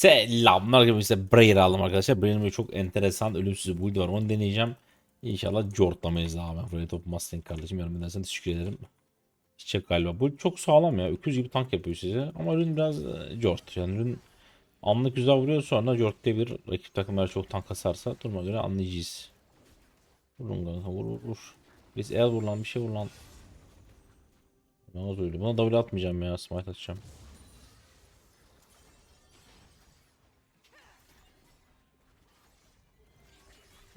Selamlar arkadaşlar. Brayer aldım arkadaşlar. Brayer'ın çok enteresan ölümsüz build var. Onu deneyeceğim. İnşallah jortlamayız abi. Buraya top Mustang kardeşim. Yarım edersen teşekkür ederim. Çiçek galiba. Bu çok sağlam ya. Öküz gibi tank yapıyor size. Ama ürün biraz e, jort. Yani ürün anlık güzel vuruyor sonra jort diye bir rakip takımlar çok tank kasarsa duruma göre anlayacağız. Vurun kanka vur vur vur. Biz el vur lan bir şey vur lan. Ne oldu öyle? Buna W atmayacağım ya. Smite atacağım.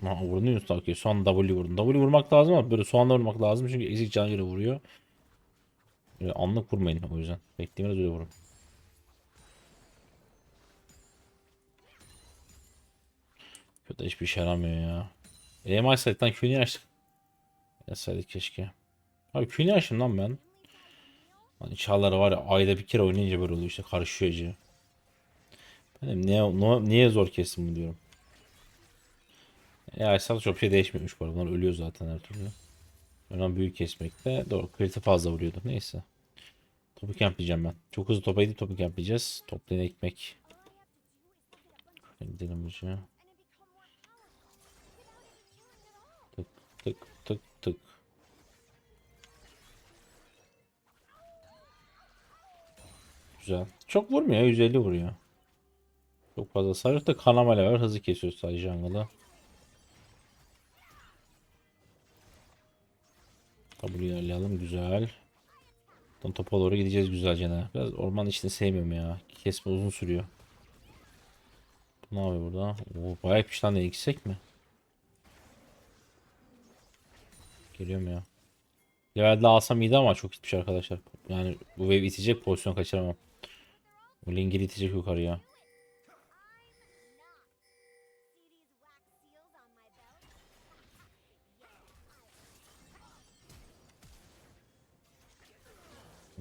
Ha, vuruyor musun? Okey. Son W vurdun. W vurmak lazım ama böyle soğanla vurmak lazım çünkü ezik can göre vuruyor. Böyle anlık vurmayın o yüzden. Bekleyin biraz öyle vurun. Kötü hiçbir işe yaramıyor ya. EMI site'den Q'ni açtık. Yazsaydık keşke. Abi Q'ni açtım lan ben. Hani çağları var ya ayda bir kere oynayınca böyle oluyor işte karışıyor iyice. Ben de niye, niye zor kestim diyorum. E Aysal çok şey değişmiyormuş bu arada. Bunlar ölüyor zaten her türlü. Önemli büyük kesmekte. Doğru. Kriti fazla vuruyordu. Neyse. Topu campleyeceğim ben. Çok hızlı topa gidip topu campleyeceğiz. Toplayın ekmek. Gidelim buraya. Tık tık tık tık. Güzel. Çok vurmuyor. 150 vuruyor. Çok fazla sarı da kanamayla var. Hızlı kesiyor sadece jungle'ı. Tabi ilerleyelim. Güzel. Tam topa doğru gideceğiz güzelce. ne. Biraz orman içini sevmiyorum ya. Kesme uzun sürüyor. Bu ne yapıyor burada? Oo, bayağı yapmış lan yüksek mi? Geliyorum ya. Levelde alsam iyiydi ama çok gitmiş arkadaşlar. Yani bu wave itecek pozisyon kaçıramam. Bu Lingeri itecek yukarıya.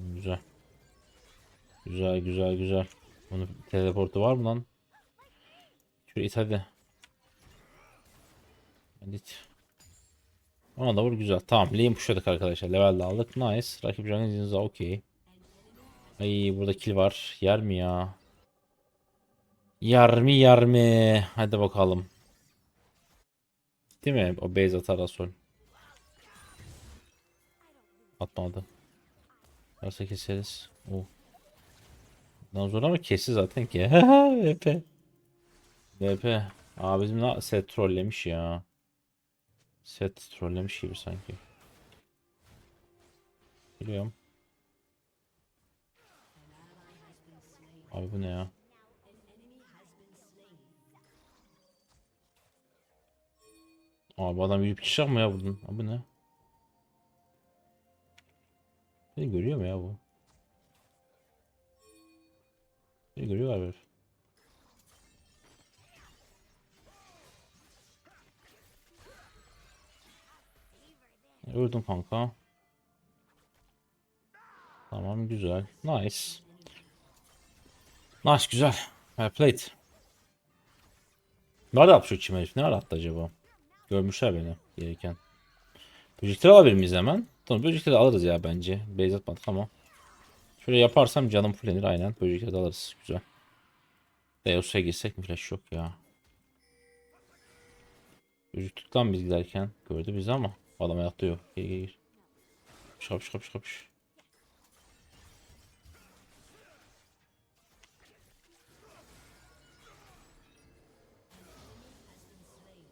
Güzel. Güzel güzel güzel. Bunun teleportu var mı lan? Şuraya it hadi. Hadi it. Ona da vur güzel. Tamam. Lane pushladık arkadaşlar. Level de aldık. Nice. Rakip Jungle okey. Ay burada kill var. Yer mi ya? Yer mi yer mi? Hadi bakalım. Değil mi? O base atar Asol. Atmadı. Varsa keseriz. Oh. Bundan sonra ama kesti zaten ki. VP. VP. Aa bizim ne set trollemiş ya. Set trollemiş gibi sanki. Biliyorum. Abi bu ne ya? Abi adam yürüyüp çıkacak mı ya buradan? Abi ne? Beni görüyor mu ya bu? Beni görüyor galiba. herif. Öldüm kanka. Tamam güzel. Nice. Nice güzel. Well played. Nerede yapmış o çim herif? Nerede attı acaba? Görmüşler beni gereken. Böcekleri alabilir miyiz hemen? Tamam böcekleri alırız ya bence. Base atmadık ama. Şöyle yaparsam canım fullenir aynen. Böcekleri de alırız. Güzel. Deus'a girsek mi flash yok ya. Böcek lan biz giderken. Gördü bizi ama. Adam ayakta yok. Gel gel gel. Kapış kapış kapış.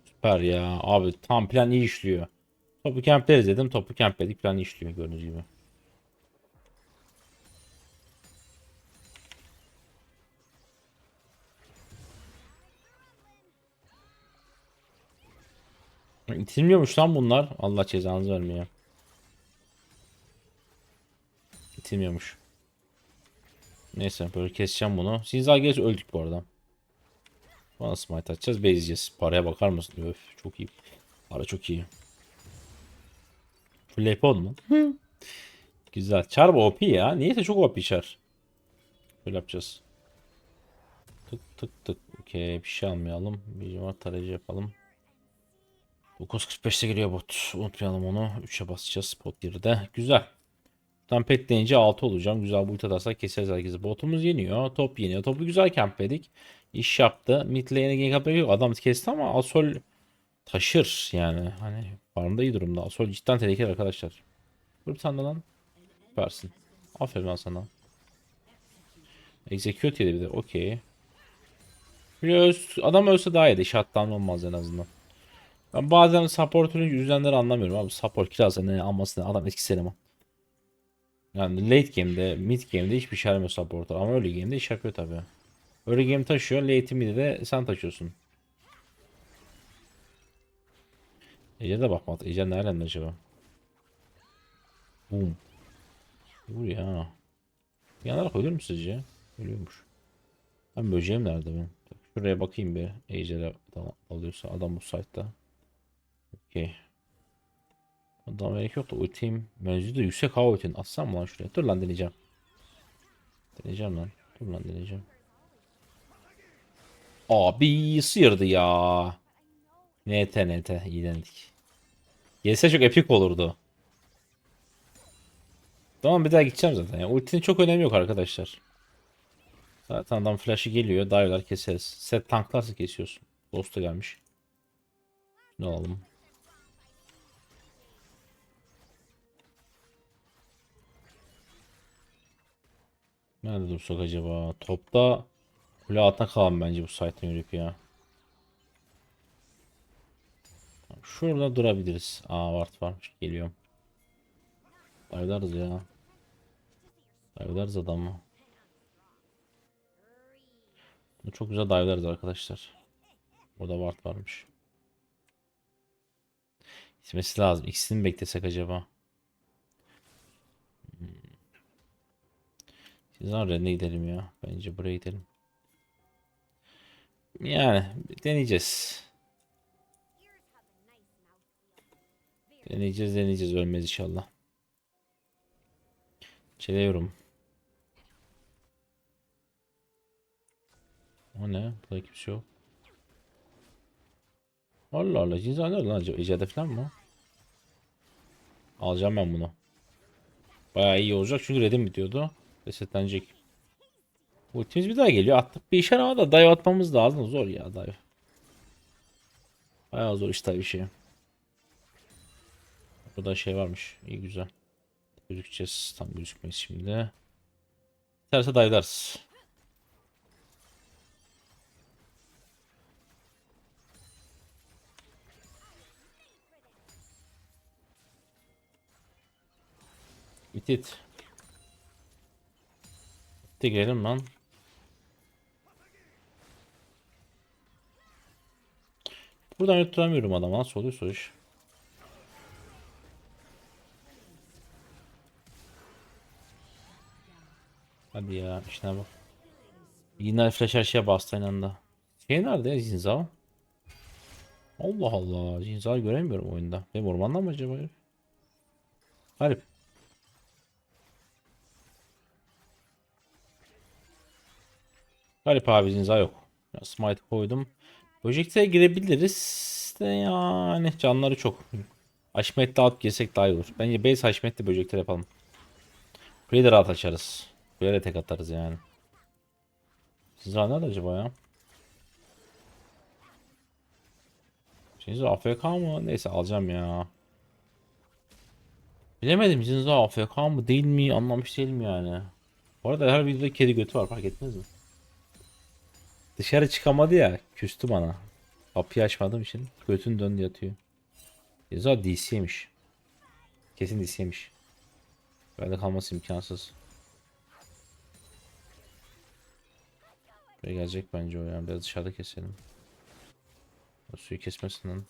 Süper ya. Abi tam plan iyi işliyor. Topu campleriz dedim. Topu campledik. Plan iyi işliyor gördüğünüz gibi. İtilmiyormuş lan bunlar. Allah cezanızı vermiyor. İtilmiyormuş. Neyse böyle keseceğim bunu. Sinzal geç öldük bu arada. Bana smite atacağız. Bezeceğiz. Paraya bakar mısın? Öf çok iyi. Para çok iyi. Full AP oldu mu? Güzel. Char OP ya. Niyeyse çok OP Char. Böyle yapacağız. Tık tık tık. Okey bir şey almayalım. Bir var tarayıcı yapalım. 9.45'te geliyor bot. Unutmayalım onu. 3'e basacağız bot 1'de. Güzel. Tam pet deyince 6 olacağım. Güzel bu atarsak keseriz herkesi. Botumuz yeniyor. Top yeniyor. Topu güzel campledik. iş yaptı. Mid lane'e gank atmak yok. Adam kesti ama Asol taşır yani. Hani farmda iyi durumda. Asol cidden tehlikeli arkadaşlar. Sen de lan. Versin. Aferin lan sana. Execute yedi bir de. Adam ölse daha iyiydi. Shutdown olmaz en azından. Ben bazen support'un yüzdenleri anlamıyorum abi. Support kirası ne alması ne adam etkisi eleman. Yani late game'de, mid game'de hiçbir şey yaramıyor supporter ama early game'de iş yapıyor tabii. Early game taşıyor, late mid'de de sen taşıyorsun. Ece de bakmadı. Ece nereden acaba? Boom. Vur ya. Yanarak ölür mü sizce? Ölüyormuş. Ben böceğim nerede benim? Şuraya bakayım bir. Ejder'e alıyorsa adam bu site'da. Okey. Adam gerek yok da ultim mevzuyu da yüksek hava ultin. Atsam mı lan şuraya? Dur lan deneyeceğim. Deneyeceğim lan. Dur lan deneyeceğim. Abi sıyırdı ya. NT NT iyi denedik. Gelse çok epik olurdu. Tamam bir daha gideceğim zaten. Ya. Ultinin çok önemi yok arkadaşlar. Zaten adam flash'ı geliyor. Dive'lar keseriz. Set tanklarsa kesiyorsun. Ghost da gelmiş. Ne alalım? Nerede dursak acaba? Topta kule altına kalalım bence bu site'ın yürüyüp ya. Şurada durabiliriz. Aa ward varmış. Geliyorum. Dive'larız ya. Dive'larız adamı. Bunu çok güzel dive'larız arkadaşlar. Burada ward varmış. Gitmesi lazım. İkisini mi beklesek acaba? Hmm. Siz gidelim ya? Bence buraya gidelim. Yani deneyeceğiz. Deneyeceğiz deneyeceğiz ölmez inşallah. Çeliyorum. O ne? Burada kimse yok. Allah Allah. Cinza nerede lan acaba? Ecede falan mı? Alacağım ben bunu. Bayağı iyi olacak çünkü redim bitiyordu. Resetlenecek. Ultimiz bir daha geliyor. Attık bir işe ama da dive atmamız lazım. Zor ya dive. Bayağı zor işte bir şey. Burada şey varmış. İyi güzel. Gözükeceğiz. Tam gözükmeyiz şimdi. Terse dive'larız. İt it. İtte girelim lan. Buradan yutturamıyorum adamı. Nasıl oluyorsa o iş. Hadi ya işine bak. Yine flash her şeye bastı aynı anda. Şey nerede ya Zinza? Allah Allah. Zinza'yı göremiyorum oyunda. Benim ormanda mı acaba? Garip. Garip abi Zinza yok. Ya, smite koydum. Böcekte girebiliriz. De yani canları çok. Haşmetli alıp girsek daha iyi olur. Bence base haşmetli böcekler yapalım. Burayı da rahat açarız. Da tek atarız yani. Zinza nerede acaba ya? Zinza AFK mı? Neyse alacağım ya. Bilemedim Zinza AFK mı değil mi anlamış değilim yani. Bu arada her videoda kedi götü var fark ettiniz mi? Dışarı çıkamadı ya küstü bana. Kapıyı açmadığım için götün döndü yatıyor. Zinza DC'ymiş. Kesin DC'ymiş. Böyle kalması imkansız. Buraya gelecek bence o ya. Biraz dışarıda keselim. O suyu kesmesin lan.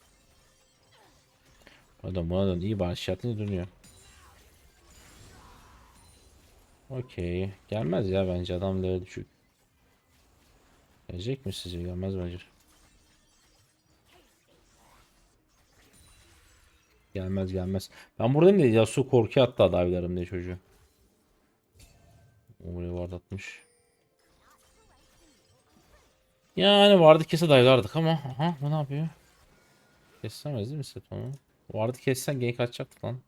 Adam buna dön. İyi bari şartını dönüyor. Okey. Gelmez ya bence adam level düşük. Gelecek mi sizce? Gelmez bence. Gelmez gelmez. Ben buradayım diye Yasu korku attı adaylarım diye çocuğu. Oraya ward atmış. Yani vardı kese dayılardık ama aha bu ne yapıyor? Kesemez değil mi set onu? Vardı kessen gank atacaktık lan.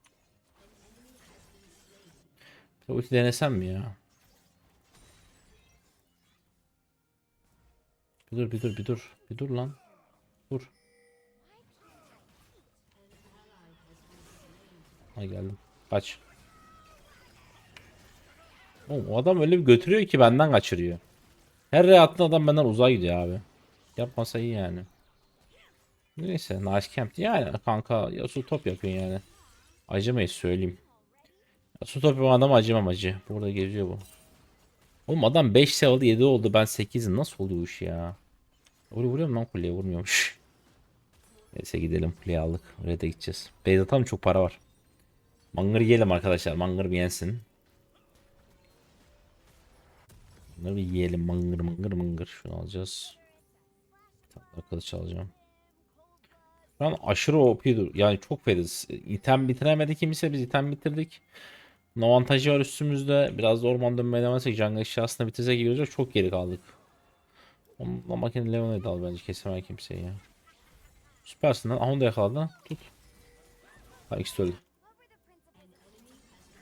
Bu ulti denesem mi ya? Bir dur bir dur bir dur. Bir dur lan. Dur. Ha geldim. Kaç. Oğlum, o adam öyle bir götürüyor ki benden kaçırıyor. Her re attığın adam benden uzay gidiyor abi. Yapmasa iyi yani. Neyse nice camp. Yani kanka Yasuo top yapıyor yani. Acımayız söyleyeyim. Yasuo top yapan adam acımam acı. Burada geziyor bu. Oğlum adam 5 level 7 oldu ben 8'im. Nasıl oluyor bu iş ya? Vuruyor vuruyor mu lan kuleye vurmuyormuş. Neyse gidelim kuleye aldık. Oraya da gideceğiz. Beyzat'a mı çok para var? Mangır yiyelim arkadaşlar. Mangır bir yensin. Bunları bir yiyelim. Mangır mangır mangır. Şunu alacağız. Daha kılıç alacağım. Şu an aşırı OP dur. Yani çok feriz. İtem bitiremedi kimse. Biz item bitirdik. Avantajı var üstümüzde. Biraz da orman dönmeye devam etsek. Jungle aşağısında bitirsek iyi. Çok geri kaldık. Ama makine Leona'yı al bence. Kesemem kimseyi ya. Süpersin lan. Aha onu da yakaladı. Tut. Ha ikisi öldü.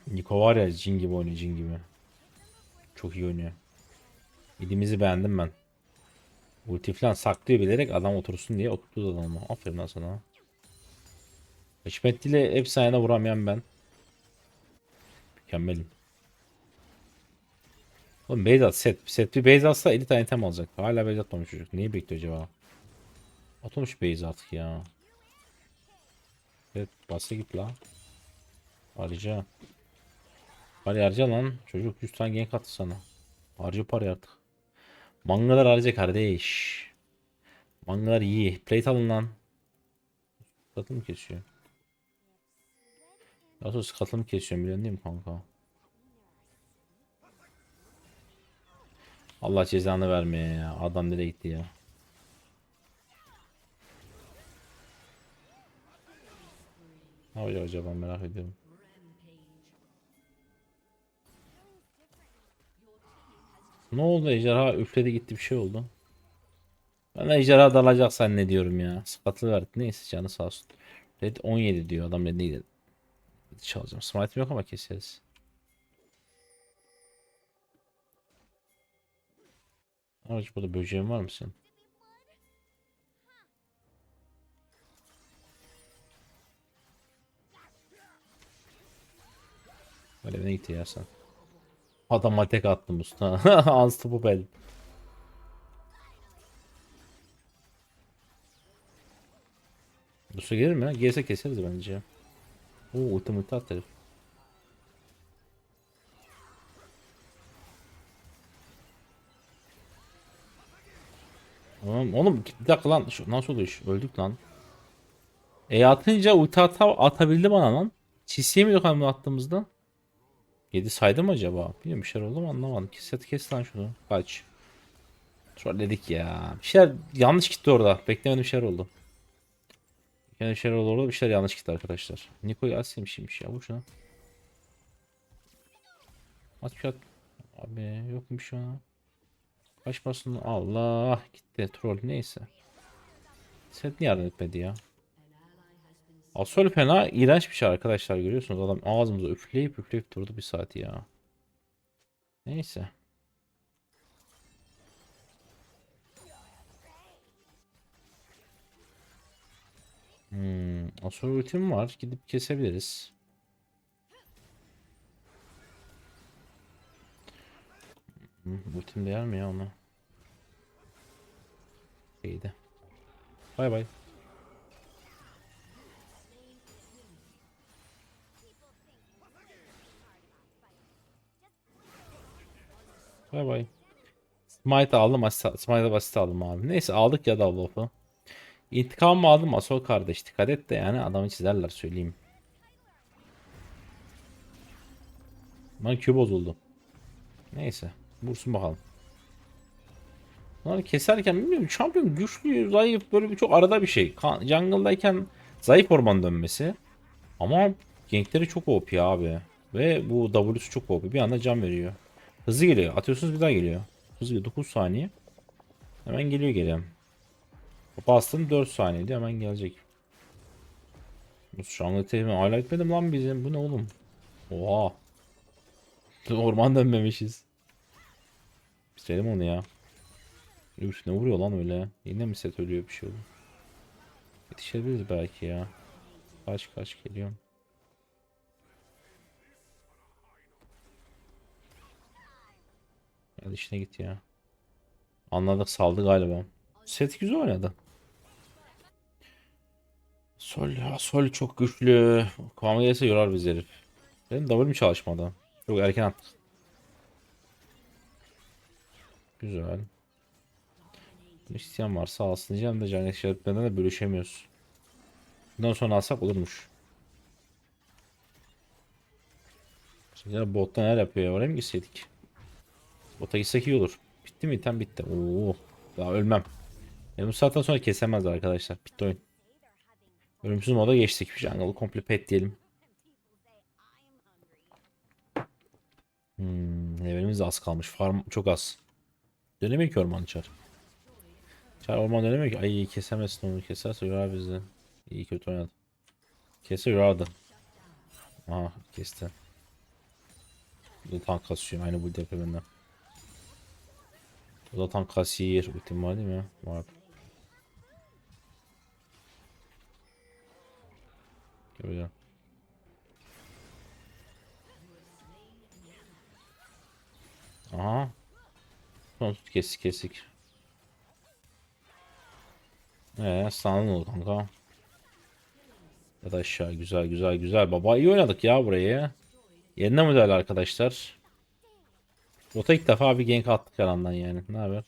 Niko var ya cin gibi oynuyor cin gibi. Çok iyi oynuyor. İdimizi beğendim ben. Ulti falan saklıyor bilerek adam otursun diye oturttu adamı. Aferin lan sana. Hikmetli ile efsane vuramayan ben. Mükemmelim. Oğlum Beyzat set. Set bir Beyzat atsa 50 tane item alacak. Hala Beyzat atmamış çocuk. Neyi bekliyor acaba? Atılmış Beyzat artık ya. Evet basa git la. Harca. Parayı harca lan. Çocuk 100 tane gank attı sana. Harca parayı artık. Mangalar harca kardeş. Mangalar iyi. Plate alın lan. Skatlı mı kesiyor? Nasıl skatlı mı kesiyorum biliyorsun değil mi kanka? Allah cezanı vermeye ya. Adam nereye gitti ya? Ne yapacak acaba merak ediyorum. Ne oldu ejderha üfledi gitti bir şey oldu. Ben ejderha dalacak zannediyorum ya. Sıkıntılı verdi. Neyse canı sağ olsun. Red 17 diyor adam red. Red çalacağım. Smite'im yok ama keseriz. Araç burada böceğin var mı senin? Böyle ne gitti ya sen? Adama tek attım usta. Unstoppable. Bursa gelir mi ya? Gelirse keseriz bence. Oo ulti multi at herif. Oğlum, oğlum bir dakika lan. Şu, nasıl oluyor iş? Öldük lan. E atınca ulti ata, atabildi bana lan. Çizgiye mi yok attığımızda? 7 saydı mı acaba? Bilmiyorum bir şeyler oldu mu anlamadım. Kes, hadi kes lan şunu. Kaç. Trolledik ya. Bir şeyler yanlış gitti orada. Beklemedim bir şeyler oldu. Beklemedim bir şeyler oldu orada. Bir şeyler yanlış gitti arkadaşlar. Niko'yu asaymışmış ya. Bu şuna. At bir at. Abi yok mu bir şey? Kaçmasın. Allah gitti. Troll neyse. Set niye yardım etmedi ya? Asol fena iğrenç bir şey arkadaşlar görüyorsunuz adam ağzımıza üfleyip üfleyip durdu bir saat ya. Neyse. Hmm, Asol ultim var gidip kesebiliriz. Hmm, ultim değer mi ya ona? İyiydi. Bay bay. Bay bay. Smite aldım. Smite basit aldım abi. Neyse aldık ya da lafı. İntikam mı aldım Asol kardeş. Dikkat et de yani adamı çizerler söyleyeyim. Lan Q bozuldu. Neyse. Vursun bakalım. Bunları keserken bilmiyorum. Şampiyon güçlü, zayıf böyle bir çok arada bir şey. Jungle'dayken zayıf orman dönmesi. Ama gankleri çok OP abi. Ve bu W'su çok OP. Bir anda can veriyor. Hızlı geliyor. Atıyorsunuz bir daha geliyor. Hızlı geliyor. 9 saniye. Hemen geliyor geliyor. Bastım 4 saniye diye hemen gelecek. Bu şanlı tehlike hala etmedim lan bizim. Bu ne oğlum? Oha. Orman dönmemişiz. Bitirelim onu ya. Üf ne vuruyor lan öyle? Yine mi set ölüyor bir şey oldu? Yetişebiliriz belki ya. Kaç kaç geliyorum. Hadi işine git ya. Anladık saldı galiba. Set güzel oynadı. Sol sol çok güçlü. Kavga gelse yorar bizi herif. Benim W'm çalışmadı. Çok erken attık. Güzel. İsteyen varsa alsın diyeceğim de can işaretmeden de bölüşemiyoruz. Bundan sonra alsak olurmuş. Şimdi botta neler yapıyor ya oraya mı gitseydik? Bota gitsek iyi olur. Bitti mi? Tam bitti. Oo, daha ölmem. Yani bu saatten sonra kesemez arkadaşlar. Bitti oyun. Ölümsüz moda geçtik. Jungle'ı komple pet diyelim. Hmm, levelimiz az kalmış. Farm çok az. Dönemiyor ki orman çar. Çar orman dönemiyor ki. Ay kesemezsin onu. Keserse yorar bizi. İyi kötü oynadı. Kese yorardı. Aha kesti. Da tank kasıyor. Aynı bu yapıyor tank kasiyer. Değil mi? Var. Böyle. Aha. Son tut kesik kesik. Eee sandın oldu kanka. Ya da aşağı güzel güzel güzel. Baba iyi oynadık ya burayı. Yerine model arkadaşlar. Bota ilk defa bir gank attık yalandan yani. Ne haber?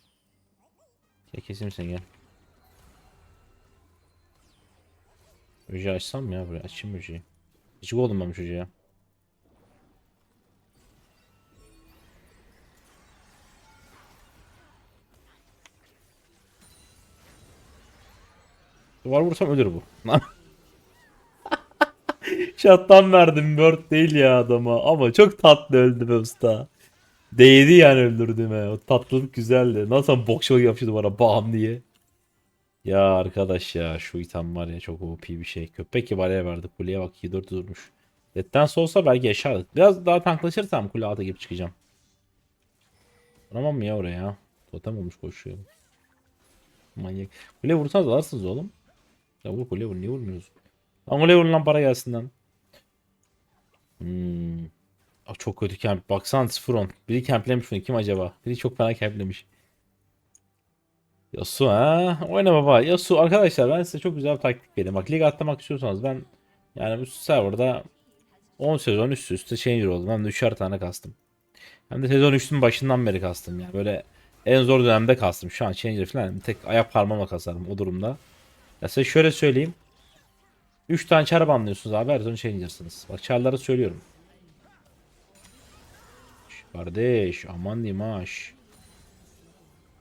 Gel keseyim seni gel. Öceği açsam mı ya buraya? Açayım öceği. Gıcık oldum ben bu çocuğa. Duvar vursam ölür bu. Şattan verdim Bird değil ya adama ama çok tatlı öldü be usta. Değdi yani öldürdüğüme. O tatlılık güzeldi. Nasıl bokşalık yapıyordu bana bam diye. Ya arkadaş ya şu item var ya çok OP bir şey. Köpek gibi araya verdi. Kuleye bak 2-4 durmuş. Detten olsa belki yaşardık. Biraz daha tanklaşırsam kule altı gibi çıkacağım. Vuramam mı ya oraya? Totem olmuş koşuyor. Manyak. Kule vursanız alarsınız oğlum. Ya vur kule vur. Niye vurmuyoruz? Lan kule vurun lan para gelsin lan. Hmm. Aa, çok kötü camp. Baksana Sfron. Biri camplemiş bunu. Kim acaba? Biri çok fena camplemiş. Yasu ha? Oyna baba. Yasu arkadaşlar ben size çok güzel bir taktik vereyim. Bak lig atlamak istiyorsanız ben yani bu serverda 10 sezon üst üste changer oldum. Hem de 3'er tane kastım. Hem de sezon 3'ün başından beri kastım yani. Böyle en zor dönemde kastım. Şu an changer falan tek ayak parmağımla kasarım o durumda. Ya size şöyle söyleyeyim. 3 tane çar banlıyorsunuz abi her sezon changer'sınız. Bak çarları söylüyorum. Kardeş aman aş.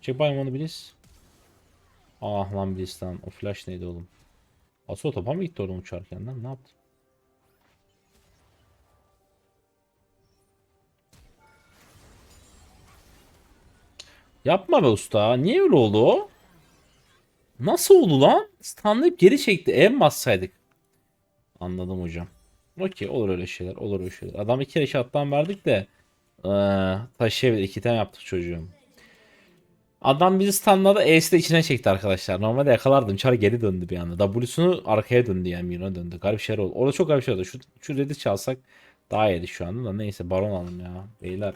Çek bayım onu biliz. Ah lan biliz lan. O flash neydi oğlum? Asıl topa mı gitti oradan uçarken lan? Ne yaptı? Yapma be usta. Niye öyle oldu o? Nasıl oldu lan? Stunlayıp geri çekti. Ev bassaydık. Anladım hocam. Okey olur öyle şeyler. Olur öyle şeyler. Adam iki kere şattan verdik de ee, taşıyabilir. iki tane yaptık çocuğum. Adam bizi stunladı. Ace de içine çekti arkadaşlar. Normalde yakalardım. Çar geri döndü bir anda. W'sunu arkaya döndü yani. Miron'a döndü. Garip şeyler oldu. Orada çok garip şey oldu. Şu, şu red'i çalsak daha iyiydi şu anda da. Neyse baron alın ya. Beyler.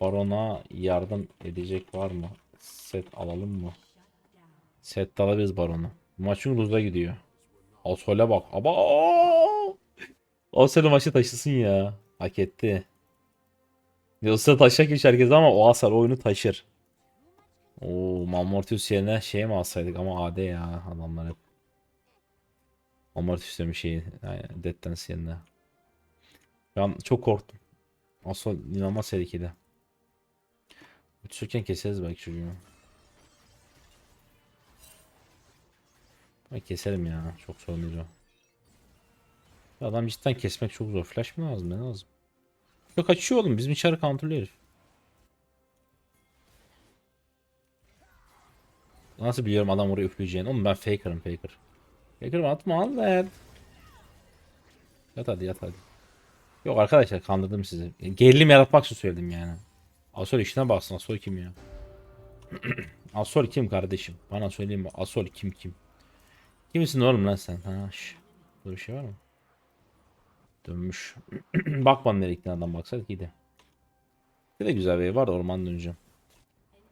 Barona yardım edecek var mı? Set alalım mı? Set alabiliriz baronu. Maçın Ruz'a gidiyor. Asole bak. Aba. Asole maçı taşısın ya. Hak etti. Yoksa taşak iş herkes ama o asar oyunu taşır. Oo Malmortius yerine şey mi alsaydık ama AD ya adamlar hep. Malmortius demiş şeyi. Yani Dead Dance yerine. Ben çok korktum. Asıl inanılmaz tehlikeli. Uçurken keseriz belki çocuğu. Ben keserim ya. Çok sorun değil o. Adam cidden kesmek çok zor. Flash mı lazım? Ne lazım? Yok kaçıyor oğlum. Bizim içeri kontrolü herif. Nasıl biliyorum adam oraya üfleyeceğini? Oğlum ben faker'ım faker. Faker'ım atma al lan. Yat hadi yat hadi. Yok arkadaşlar kandırdım sizi. Gerilim yaratmak için söyledim yani. Asol işine baksın. Asol kim ya? Asol kim kardeşim? Bana söyleyeyim mi? Asol kim kim? Kimsin oğlum lan sen? Ha, şş. Böyle bir şey var mı? Dönmüş. Bakmam nereye gittiğine adam baksaydık iyiydi. Bir de güzel bir ev var da orman döneceğim.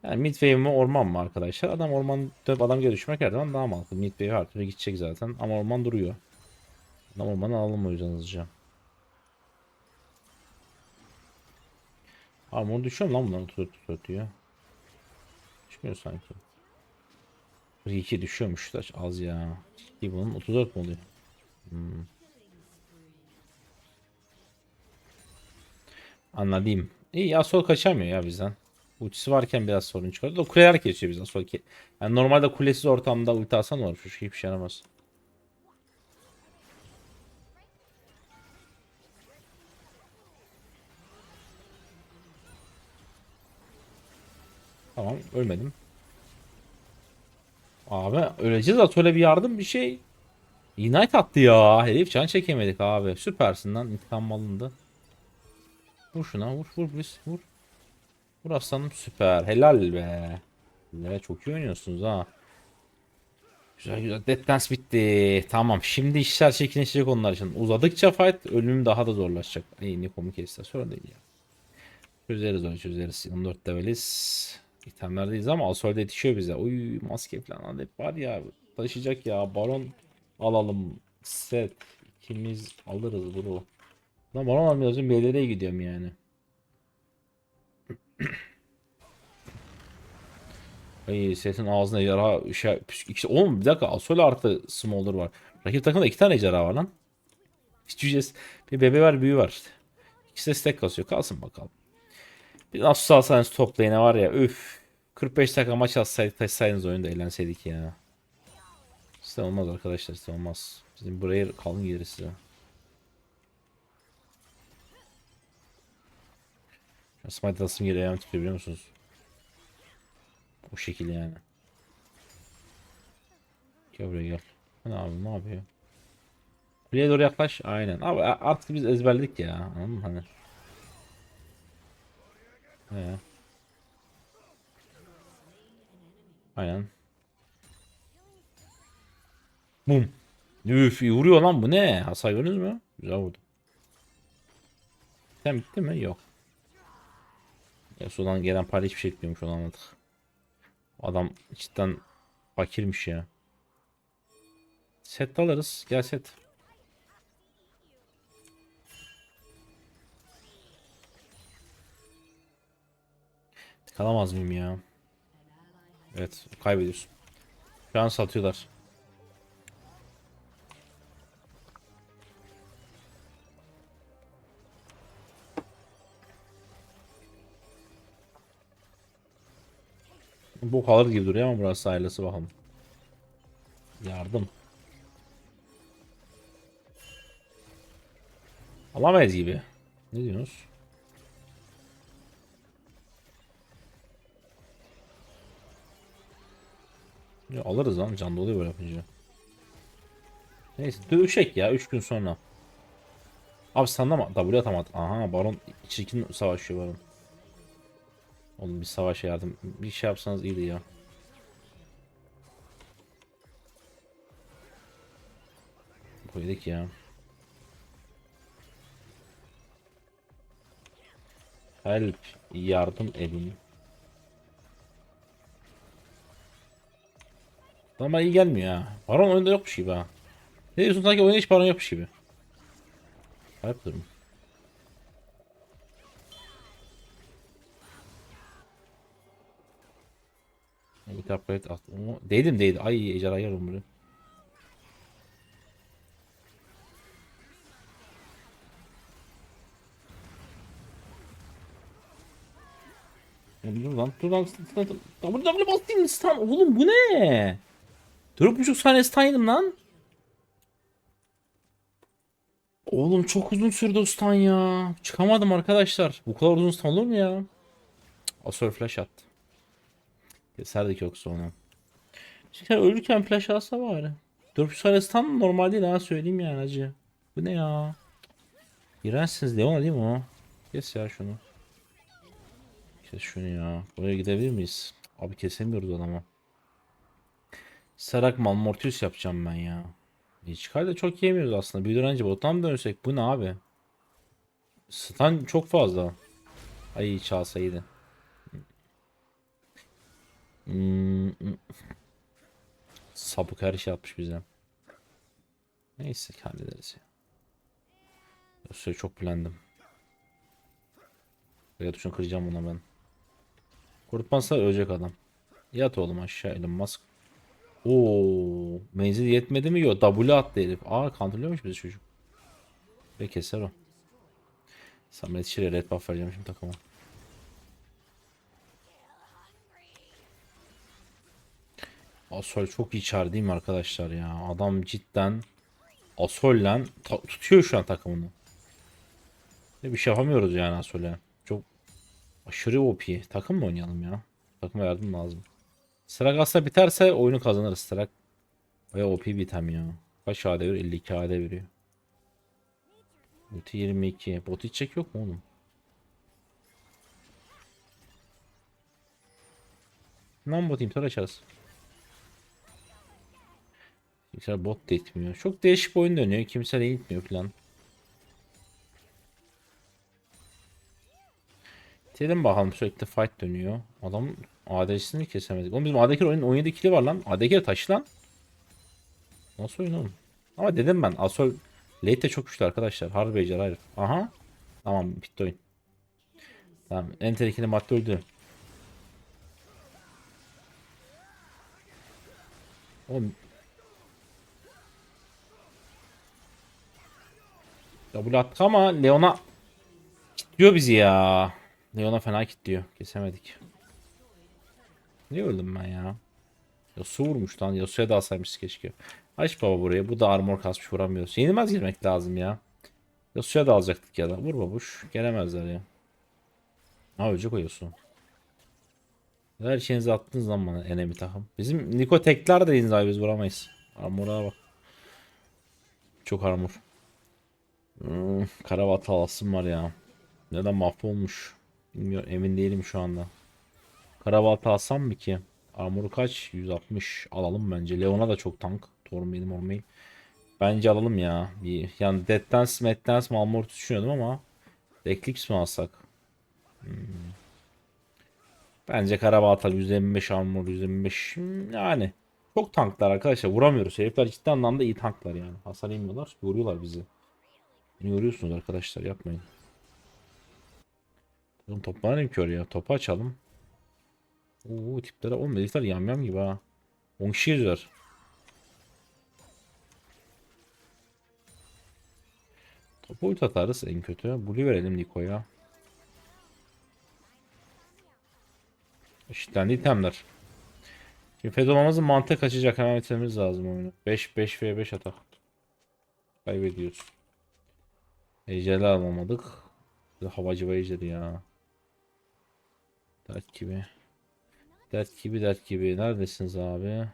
Yani midway mi orman mı arkadaşlar? Adam orman dönüp adam geri düşmek her zaman daha mantıklı. Midway her türlü gidecek zaten ama orman duruyor. Adam ormanı alalım o yüzden hızlıca. Armor düşüyor mu lan bunların 34 34 diyor. Düşmüyor sanki. 42 düşüyormuş da az ya. Ciddi bunun 34 mu oluyor? Hmm. Anladım. İyi Asol kaçamıyor ya bizden. Ultisi varken biraz sorun çıkardı. O kuleler geçiyor biz Asol ki. Yani normalde kulesiz ortamda ulti alsan olur. Şu hiçbir şey yaramaz. Tamam ölmedim. Abi öleceğiz Asol'e bir yardım bir şey. Ignite attı ya. Herif can çekemedik abi. Süpersin lan. İntikam alındı. Vur şuna vur vur biz vur. Vur aslanım süper. Helal be. Ne çok iyi oynuyorsunuz ha. Güzel güzel. Death Dance bitti. Tamam. Şimdi işler çekinleşecek onlar için. Uzadıkça fight ölüm daha da zorlaşacak. İyi Nikom'u kesti. Sorun değil ya. Çözeriz onu çözeriz. 14 leveliz. İtemlerdeyiz ama Asol'de yetişiyor bize. Oy maske falan hep var ya. Taşıyacak ya. Baron alalım. Set. İkimiz alırız bunu. Lan Baron almıyorsun. BLR'ye gidiyorum yani. Ay setin ağzına yara şey ikisi oğlum bir dakika Asol artı Smolder var. Rakip takımda iki tane ejderha var lan. Hiç ücretsiz. Bir bebe var büyü var işte. İkisi de stack kasıyor. Kalsın bakalım. Bir Asus alsanız top lane'e var ya üf. 45 dakika maç alsaydık taşısaydınız oyunda eğlenseydik ya. Size olmaz arkadaşlar size olmaz. Bizim buraya kalın gelir size. Smite asım geliyor ayağım titriyor biliyor musunuz? O şekilde yani. Gel buraya gel. Ne abi ne yapıyor? Kuleye doğru yaklaş. Aynen. Abi artık biz ezberledik ya. Anladın mı? Hani. He. Aynen. Bum. Üf vuruyor lan bu ne? Hasar gördünüz mü? Güzel vurdu. Sen bitti mi? Yok. Yasuo'dan gelen para hiçbir şey etmiyormuş onu anladık. Adam cidden fakirmiş ya. Set alırız. Gel set. Kalamaz mıyım ya? Evet kaybediyorsun. Şu an satıyorlar. Bu kalır gibi duruyor ama burası ailesi bakalım. Yardım. Alamayız gibi. Ne diyorsunuz? Ya alırız lan can doluyor böyle yapınca. Neyse dövüşek ya 3 gün sonra. Abi sanda mı? W atamadı. Aha baron çirkin savaşıyor baron. Oğlum bir savaşa yardım. Bir şey yapsanız iyiydi ya. Koyduk ya. Help yardım edin. Ama iyi gelmiyor ha. Baron oyunda yokmuş gibi ha. Ne diyorsun sanki oyunda hiç baron yokmuş gibi. Hayır durum. Bir upgrade at. Onu değdim değdi. Ay ejderha yarım bunu. Dur lan dur lan double double basayım stun oğlum bu ne? 4.5 saniye stun yedim lan. Oğlum çok uzun sürdü stun ya. Çıkamadım arkadaşlar. Bu kadar uzun stun olur mu ya? Asör flash attı. Keserdik yoksa onu. Çünkü ölürken flash alsa bari. 4 saniye stun normal değil ha söyleyeyim yani acı. Bu ne ya? İğrençsiniz Leona değil mi o? Kes ya şunu. Kes şunu ya. Buraya gidebilir miyiz? Abi kesemiyoruz adamı. Sarak Malmortius yapacağım ben ya. Hiç da çok yemiyoruz aslında. Bir önce botan dönsek bu ne abi? Stun çok fazla. Ay çalsaydı. Hmm. Her şey atmış bize. Neyse hallederiz ya. Yoksa çok plandım. Ya tuşunu kıracağım buna ben. Kurutmazsa ölecek adam. Yat oğlum aşağı Elon Musk. Oo, menzil yetmedi mi? Yok W attı herif. Aa kandırıyormuş bizi çocuk. Ve keser o. Samet Şir'e red buff vereceğim şimdi takıma. Asol çok iyi çağrı değil mi arkadaşlar ya? Adam cidden Asol'le tutuyor şu an takımını. Ve bir şey yapamıyoruz yani Asol'e. Çok aşırı OP. Takım mı oynayalım ya? Takıma yardım lazım. Strak aslında biterse oyunu kazanırız Strak. Baya OP bir item ya. Kaç AD veriyor? 52 AD veriyor. Ulti 22. Bot hiç çek yok mu oğlum? Lan bot imtar açarız. Kimse bot da itmiyor. Çok değişik oyun dönüyor. Kimse de itmiyor falan. Dedim bakalım sürekli fight dönüyor. Adam AD'sini kesemedik. Oğlum bizim AD'ki oyun 17 kili var lan. AD'ki taş lan. Nasıl oyun oğlum? Ama dedim ben Asol late çok güçlü arkadaşlar. Harbi becer. Aha. Tamam bitti oyun. Tamam. Enter 2'nin madde öldü. Oğlum. W attık ama Leon'a kilitliyor bizi ya. Leon'a fena kilitliyor. Kesemedik. Niye öldüm ben ya? Yasuo vurmuş lan. Yasuo'ya da alsaymış keşke. Aç baba buraya. Bu da armor kasmış vuramıyoruz. Yenilmez girmek lazım ya. Yasuo'ya da alacaktık ya da. Vur babuş. Gelemezler ya. Ha ölecek o Yasuo. Her şeyinizi attınız lan bana enemy takım. Bizim Niko tekler de abi biz vuramayız. Armor'a bak. Çok armor. Hmm, Karavat alasım var ya. Neden mahvolmuş? Bilmiyorum emin değilim şu anda. Karabalta alsam mı ki? Armoru kaç? 160. Alalım bence. Leona da çok tank. Tormayı mormayı. Bence alalım ya. Bir, yani Dead Dance, Mad Dance, Malmort düşünüyordum ama Eclipse mi alsak? Hmm. Bence Karabalta 125 armor 125 hmm, yani çok tanklar arkadaşlar vuramıyoruz. Herifler ciddi anlamda iyi tanklar yani. Hasar yemiyorlar. Yoruyorlar bizi. Beni yoruyorsunuz arkadaşlar yapmayın. Oğlum toplar ne kör ya. Topu açalım. Oo tiplere oğlum herifler yamyam gibi ha. 10 kişi yüzer. Topu ult atarız en kötü. Blue verelim Niko'ya. Eşitlendi itemler. Şimdi fed olmamızın mantığı kaçacak. Hemen bitirmemiz lazım oyunu. 5 5 v 5 atak. Kaybediyoruz. Ejder'i alamadık. Havacı ve ejderi ya. Dert gibi. Dert gibi dert gibi. Neredesiniz abi?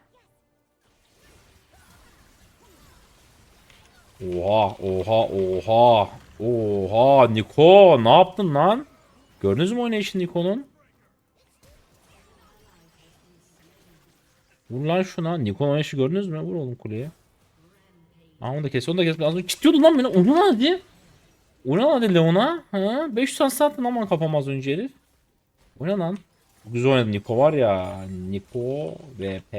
Oha oha oha. Oha Niko ne yaptın lan? Gördünüz mü oynayışını Niko'nun? Vur lan şuna. Niko'nun oynayışı gördünüz mü? Vur oğlum kuleye. Aa onu da kes. Onu da kes. Az önce lan beni. Onu hadi. O ne lan hadi Leon'a? Ha? 500 tane sattın ama kafam az önce herif. O ne lan? Güzel oynadı Niko var ya. Niko VP.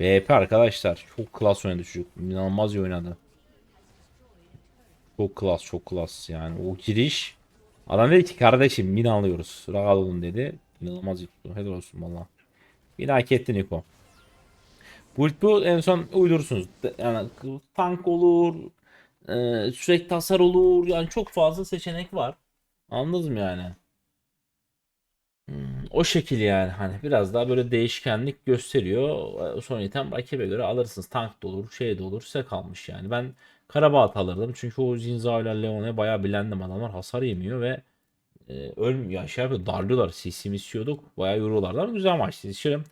VP arkadaşlar. Çok klas oynadı çocuk. İnanılmaz iyi oynadı. Çok klas çok klas yani. O giriş. Adam dedi ki kardeşim min alıyoruz. Rahat olun dedi. İnanılmaz iyi tuttu. Helal olsun valla. Yine hak etti Niko. Bu bu en son uydurursunuz. Yani tank olur. E, sürekli hasar olur. Yani çok fazla seçenek var. Anladınız mı yani? Hmm, o şekil yani hani biraz daha böyle değişkenlik gösteriyor. Ee, Son item rakibe göre alırsınız. Tank da olur, şey de olur. Size kalmış yani. Ben Karabaat alırdım. Çünkü o Zinza ile Leon'a bayağı bilendim adamlar. Hasar yemiyor ve e, ölmüyor. Şey yapıyor, darlıyorlar. CC istiyorduk. Bayağı yoruyorlardı ama güzel maçtı. İzleyelim.